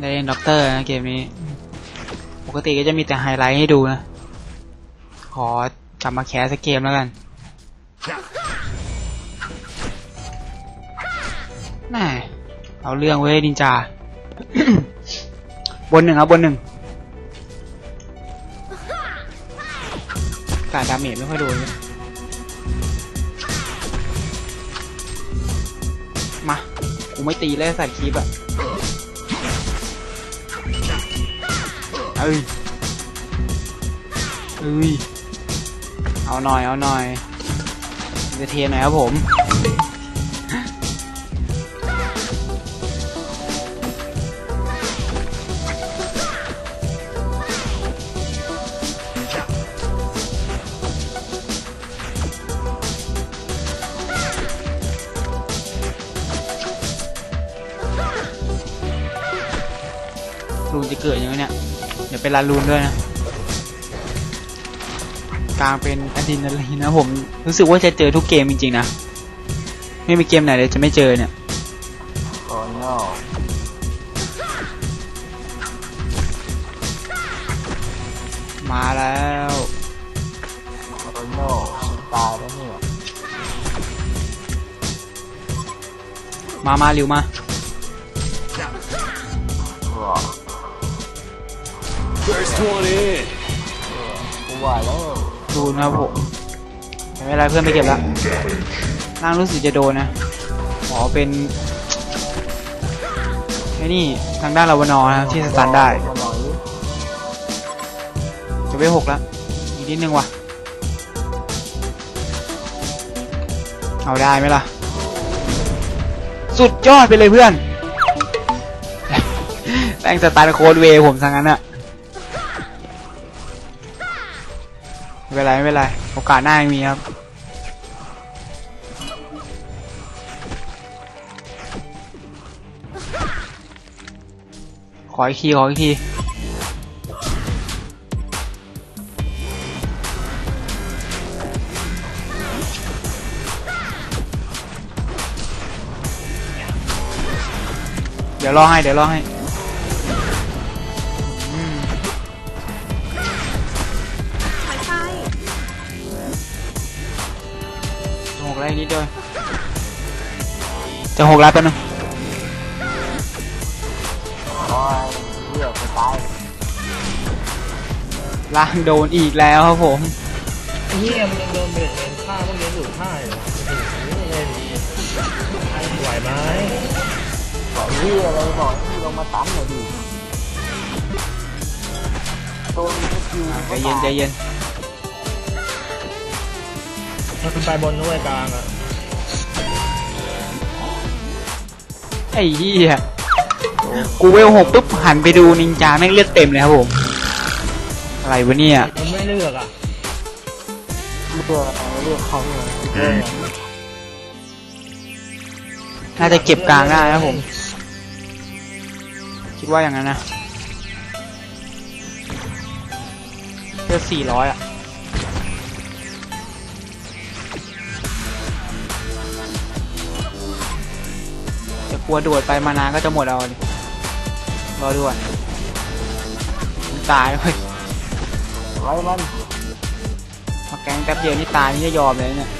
ได้เล่นด็อกเตอร์นะเกมนี้ ปกติก็จะมีแต่ไฮไลท์ให้ดูนะ ขอกลับมาแคสสักเกมแล้วกันแม่เอาเรื่องเว้ยดินจา บนหนึ่งครับบนหนึ่ง การดาเมจไม่ค่อยโดนเลยมา กูไม่ตีเลยสัตว์คลิปอะเอ้ยเอ้ย เอาหน่อย เอาหน่อยจะเทหน่อยครับผม จะเกิดยังไงเนี่ย เดี๋ยวเป็นลารูนด้วยนะกลางเป็นอะดรีนาลีนนะผมรู้สึกว่าจะเจอทุกเกมจริงๆนะ ไม่มีเกมไหนเลยจะไม่เจอเนี่ยโอ้ no มาแล้วโอ้ no ฉันตายแล้วเนี่ยมา มาเร็วมา First one in. กูว่าแล้วดูนะครับผมไม่เป็นไรเพื่อนไปเก็บล้วร่างรู้สึกจะโดนนะอ๋อเป็นไอ้นี่ทางด้านลาวนอนะครับที่สตันได้ มาหน่อยจะไปหกแล้วอีกนิดนึงว่ะ เอาได้ไหมล่ะ สุดยอดไปเลยเพื่อน แม่งสตาร์โคดเวย์ผมทางนั้นอะ ไม่เป็นไรไม่เป็นไรโอกาสหน้ายังมีครับ ขออีกทีขออีกทีเดี๋ยวรอให้เดี๋ยวรอให้ อีกนิดเดียวจะหกแล้วแป๊บนึงโอ้ยเลือกจะตายล่างโดนอีกแล้วครับผมไอ้เหี้ยมันยังโดนเบรกเองฆ่าพวกนี้อยู่ฆ่าอยู่โอ้โหเลยไหวไหมบอกเหี้ยอะไรบอกที่ลงมาตันหน่อยดิตัวนี้ก็คิวใจเย็นใจเย็น มันไปบนด้วยกลางอะไอ้เหี้ยกูเวลหกปุ๊บหันไปดูนินจาแม่งเลือดเต็มเลยครับผม อะไรวะเนี่ยมันไม่เลือกอะเลือกอะไรเลือกเขาเนี่ยเลือกน่าจะเก็บกลางได้นะครับผม คิดว่าอย่างนั้นนะเลือดสี่ร้อยอะ กลัวโดดไปมานานก็จะหมดเอาดิรอด่วนตายเว้ยไว้มันมาแกงแป๊บเดียวนี่ตายนี่จะยอมเลยเนี่ย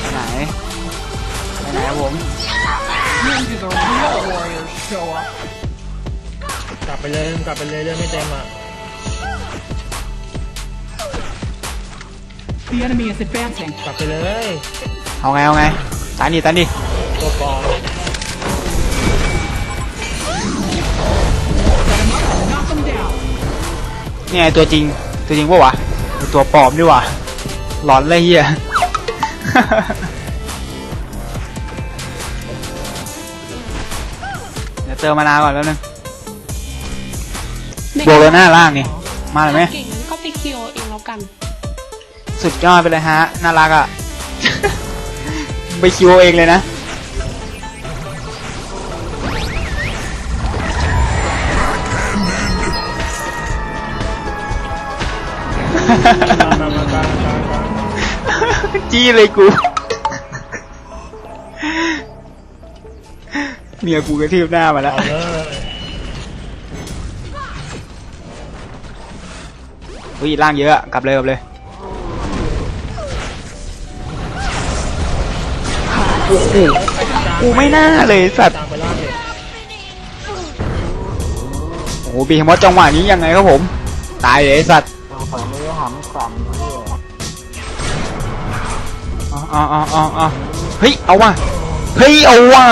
ไปไหนไปไหนครับผมกลับไปเลยกลับไปเลยเลือดไม่เต็มอะ The enemy is advancing. กลับไปเลยเอาไงเอาไงตายดิตายดิตัวปลอม Knock them down. นี่ไงตัวจริงตัวจริงปะวะตัวปลอมดีวะหลอนเลยเฮีย เดี๋ยวเติมมานาวก่อนแล้วนึงโบโลน่าล่างนี่มาเลยไหม เก่งงั้นก็ไปคิวเองแล้วกัน สุดยอดไปเลยฮะ น่ารักอะ่ะ ไปคิวเองเลยนะ จี้เลยกู เมียกูกระทืบหน้ามาแล้วอุ้ยล่างเยอะ กลับเลยกลับเลย โอ้โหกูไม่น่าเลยสัตว์โอ้โหบีมอสจังหวะนี้ยังไงครับผม ตายเลยสัตว์เราฝันไม่ได้หำสั่นอ๋ออ๋ออ๋อเฮ้ยเอาว่ะเฮ้ยเอาว่ะ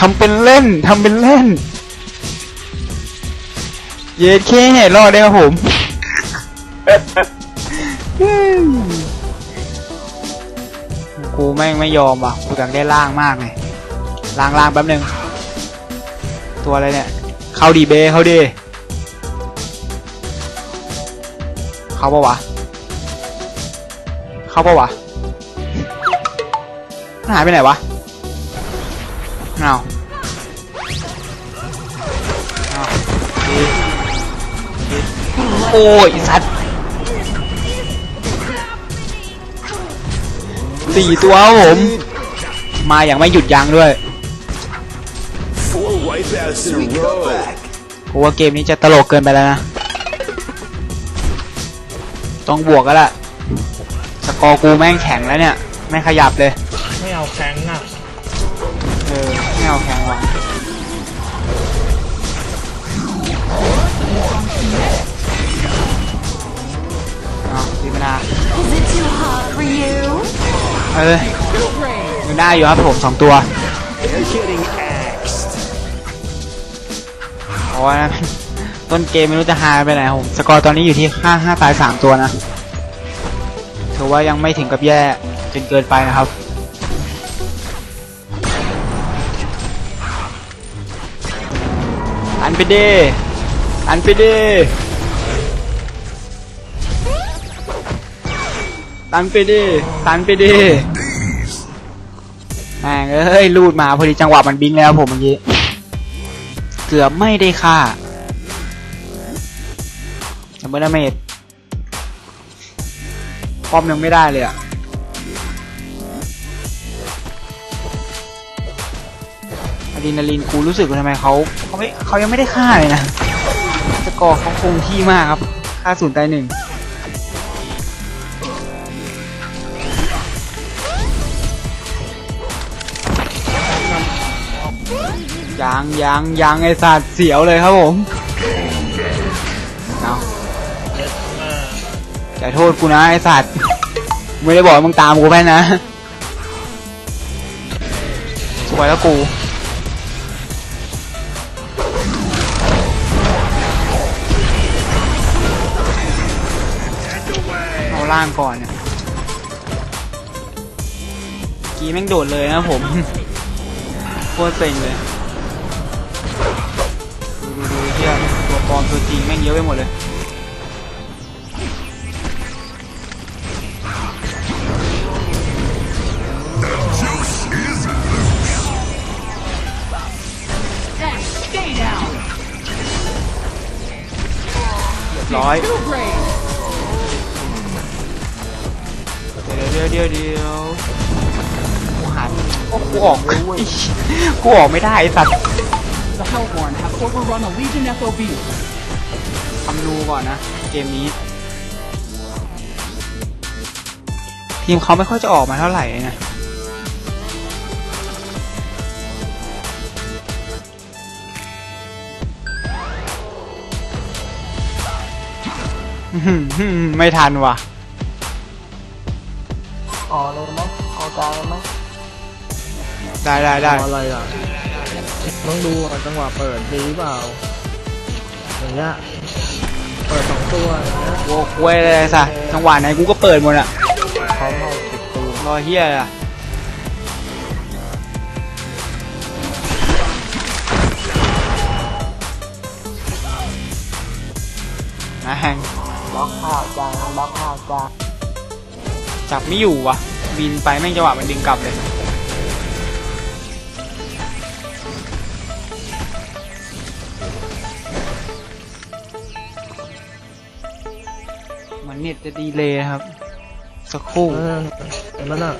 ทำเป็นเล่นทำเป็นเล่น เย็ดเครอดได้ครับผม กูแม่งไม่ยอมว่ะกูอยากได้ล่างมากเลยล่างล่างแป๊บนึง ตัวอะไรเนี่ย เข้าดีเบเข้าดี เข้าปะวะ เข้าปะวะหายไปไหนวะเอาเอาโอ้ยสัตว์ สี่ตัวครับผม มาอย่างไม่หยุดยั้งด้วย Four wipeouts in a row. เพราะว่าเกมนี้จะตลกเกินไปแล้วนะ ต้องบวกก็ละสกอร์กูแม่งแข็งแล้วเนี่ย ไม่ขยับเลย ไม่เอาแข้งอะ เออ ไม่เอาแข็งว่ะเอาดีมานา เออยังได้อยู่ครับผมสองตัว They're getting axed. เพราะว่านะต้นเกมไม่รู้จะหายไปไหนผมสกอร์ตอนนี้อยู่ที่ห้าห้าตายสามตัวนะถือว่ายังไม่ถึงกับแย่จนเกินไปนะครับอันไปเดอันไปเด ตันไปเดตันไปเดแม่งเอ้ยลูดมาพอดีจังหวะมันบิงแล้วผมเมื่อกี้ เกือบไม่ได้ค่าแต่เบอร์นาเมดป้อมยังไม่ได้เลยอะอะดรีนาลีนกูรู้สึกว่าทำไมเขาเขาไม่เขายังไม่ได้ค่าเลยนะสกอร์เขาคงที่มากครับ ค่าศูนย์ตายหนึ่ง ยังยังยังไอสัตว์เสียวเลยครับผมเอาเย็ดมาอย่าโทษกูนะไอสัตว์ไม่ได้บอกมึงตามกูไปนะสวยแล้วกูเอาล่างก่อนเนี่ยกีแม่งโดดเลยนะผมโคตรเซ็งเลย ปลอมตัวจริงแม่งเยอะไปหมดเลยร้อยเดี๋ยวเดี๋ยวเดี๋ยวเดี๋ยวกูหันโอ้กูออกกูออกไม่ได้ไอ้สัตว์ The Hellborn have overrun a Legion FOB. ทำดูก่อนนะ เกมนี้ ทีมเขาไม่ค่อยจะออกมาเท่าไหร่นะอื้อหือไม่ทันว่ะออกเลยไหมเอากลางเลยไหมได้ได้ได้เอาอะไรอะ ต้องดูอะจังหวะเปิดดีเปล่า อย่างเงี้ย เปิดสองตัวอย่างเงี้ยโว้ควยเลยสะจังหวะไหนกูก็เปิดหมดอะเขาให้ติดตีนรอเฮียอะนะแฮงบล็อกข้าวกลางบล็อกข้าวกลางจับไม่อยู่ว่ะบินไปแม่งจังหวะมันดึงกลับเลย จะดีเลยครับ สักครู่เออเห็นมันอะ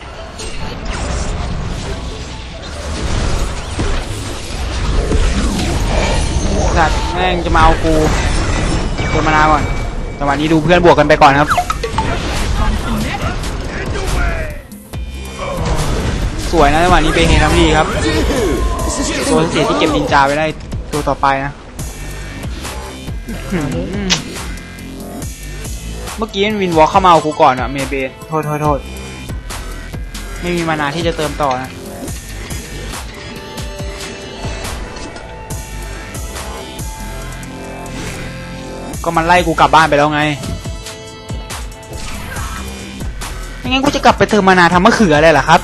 สัตว์แม่งจะมาเอากูเกินมานาวก่อนจังหวะนี้ดูเพื่อนบวกกันไปก่อนครับ สวยนะจังหวะนี้เป็นเฮนัมดีครับตัวเสียที่เก็บนินจาไว้ได้ตัวต่อไปนะอืม เมื่อกี้มันวินวอล์กเข้ามาเอากูก่อนอะเมเบนโทษโทษโทษไม่มีมานาที่จะเติมต่อนะก็มันไล่กูกลับบ้านไปแล้วไงไม่งั้นกูจะกลับไปเติมมานาทำมะเขืออะไรล่ะครับ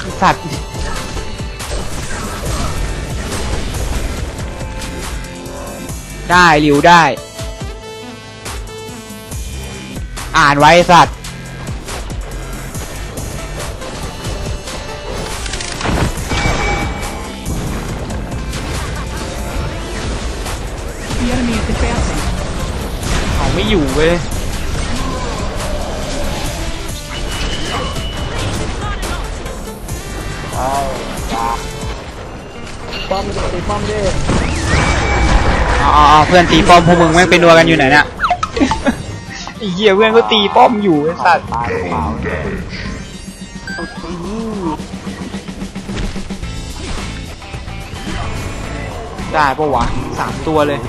ไอ้สัตว์ ได้หลิวได้ อ่านไว้ไอ้สัตว์ The enemy is advancing. เขาไม่อยู่เว้ยป้อมตีป้อมดิอ๋อเพื่อนตีป้อมพวกมึงแม่งเป็นดัวกันอยู่ไหนเนี่ยไอ้เหี้ยเพื่อนก็ตีป้อมอยู่ไอ้สัตว์ตายเปล่าได้ปะวะสามตัวเลย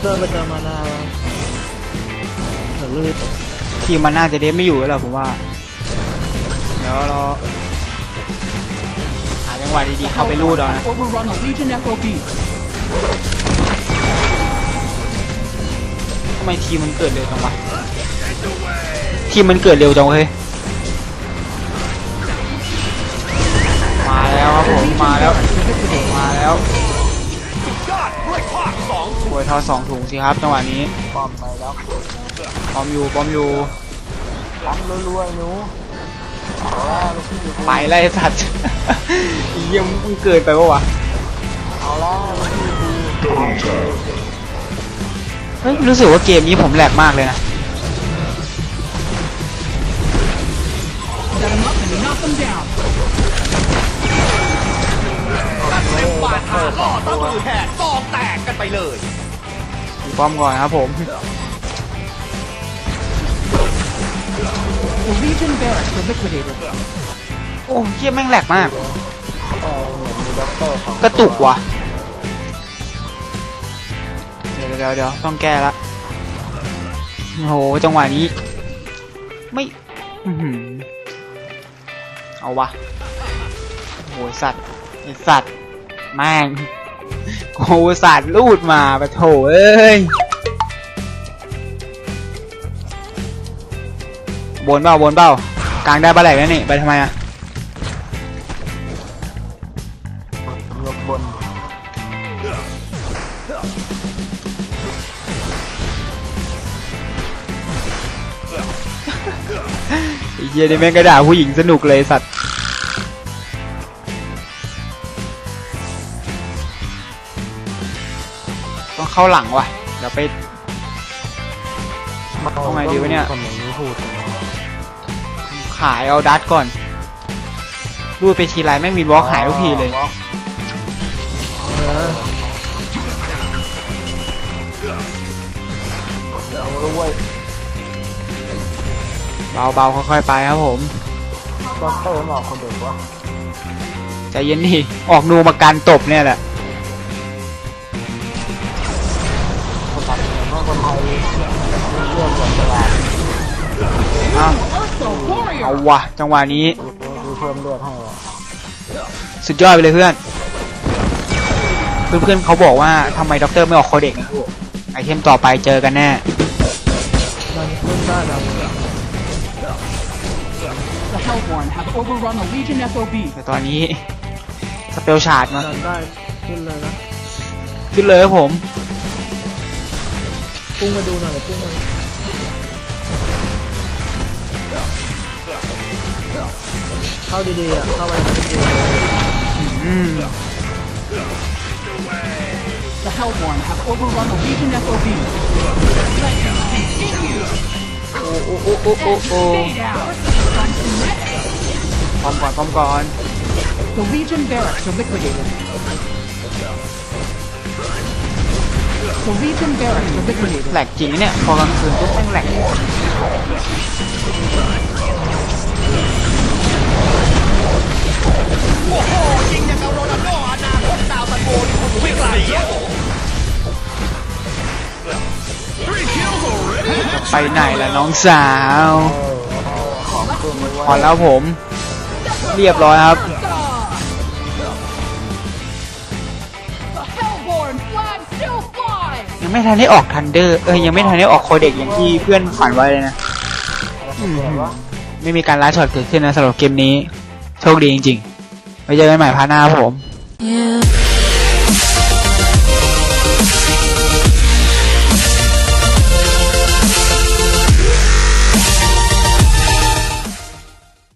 เซอร์ไปเจอมานาเดี๋ยวรีบทีมมันน่าจะเดฟไม่อยู่แล้วผมว่า ดี๋ยวรอหาจังหวะดีๆเข้าไปรูดเอานะ Overrun a Legion FOB. ทำไมทีมมันเกิดเร็วจังวะทีมมันเกิดเร็วจังเฮ้ยมาแล้วครับผมมาแล้วมาแล้วโวยทอสองถุงสิครับจังหวะนี้ป้อมไปแล้วปอมอยู่ปอมอยู่ล้างรัวๆไอ้หนู ไปไล่สัตว์เยี่ยมงเกินไปปะวะเอาละลูกพี่ดีเฮ้ยรู้สึกว่าเกมนี้ผมแหลกมากเลยนะ Set him up and knock him down. ตีป้อมก่อนครับผม The Legion barracks were liquidated. โอ้เยี่ยมแม่งแหลกมาก เออเหมือนมีด็อกเตอร์ของกระตุกว่ะ เดี๋ยวเดี๋ยวเดี๋ยวต้องแก้ละโอ้โหจังหวะนี้ ไม่อื้อหือเอาวะโอ้โหสัตว์ไอสัตว์แม่งโอ้สัตว์ลูดมาปะโถเอ้ย บนเปล่าบนเปล่ากลางได้ปลาแหลกแล้วนี่ ไปทำไมอะยกบนไอ้เหี้ยนี่แม่งก็ด่าผู้หญิงสนุกเลยสัตว์ต้องเข้าหลังว่ะเดี๋ยวไป เอาไงดีวะเนี่ย คนอย่างนี้พูด ขายเอาดัตก่อนรูดไปทีไรแม่งมีวอล์กหายทุกทีเลยเออเอาละเว้ยเบาๆค่อยๆไปครับผมด็อกเตอร์มันออกคนเด็กวะใจเย็นนี่ออกนูมาการตบเนี่ยแหละ คนไทยเห็นว่าคนไทยเลือกแบบตลาดเอา Also, เอา warrior. วะจังหวะนี้ดูเพิ่มเลือดให้ว่ะสุดยอดไปเลยเพื่อน เพื่อนๆเขาบอกว่าทำไมด็อกเตอร์ไม่ออกโคเด็กนะไอเทมต่อไปเจอกันแน่มันขึ้นได้แล้ว The Hellborn have overrun a Legion FOB. แต่ตอนนี้สเปลชาร์ดมาดันได้ขึ้นเลยนะขึ้นเลยครับผม พุ่งมาดูหน่อยพุ่งมา เข้าดีๆอะเข้าไปดีอืม The Hellborn have overrun the Legion FOB. Let them continue. โอ้โอ้โอ้โอ้โอ้โอ้ Stay down. พร้อมก่อนพร้อมก่อน The Legion barracks are liquidated. The Legion barracks are liquidated. แหลกจริงเนี่ยพอกลางคืนปุ๊บแม่งแหลก ไปไหนล่ะน้องสาวพอแล้วผม เรียบร้อยครับ ยังไม่ทันได้ออกทันเดอร์ เอ้ยยังไม่ทันได้ออกโคเด็กอย่างที่เพื่อนฝันไว้เลยนะ ไม่มีการล้าช็อตเกิดขึ้นนะสำหรับเกมนี้ โชคดีจริงๆไว้เจอกันใหม่พาร์ทหน้าผม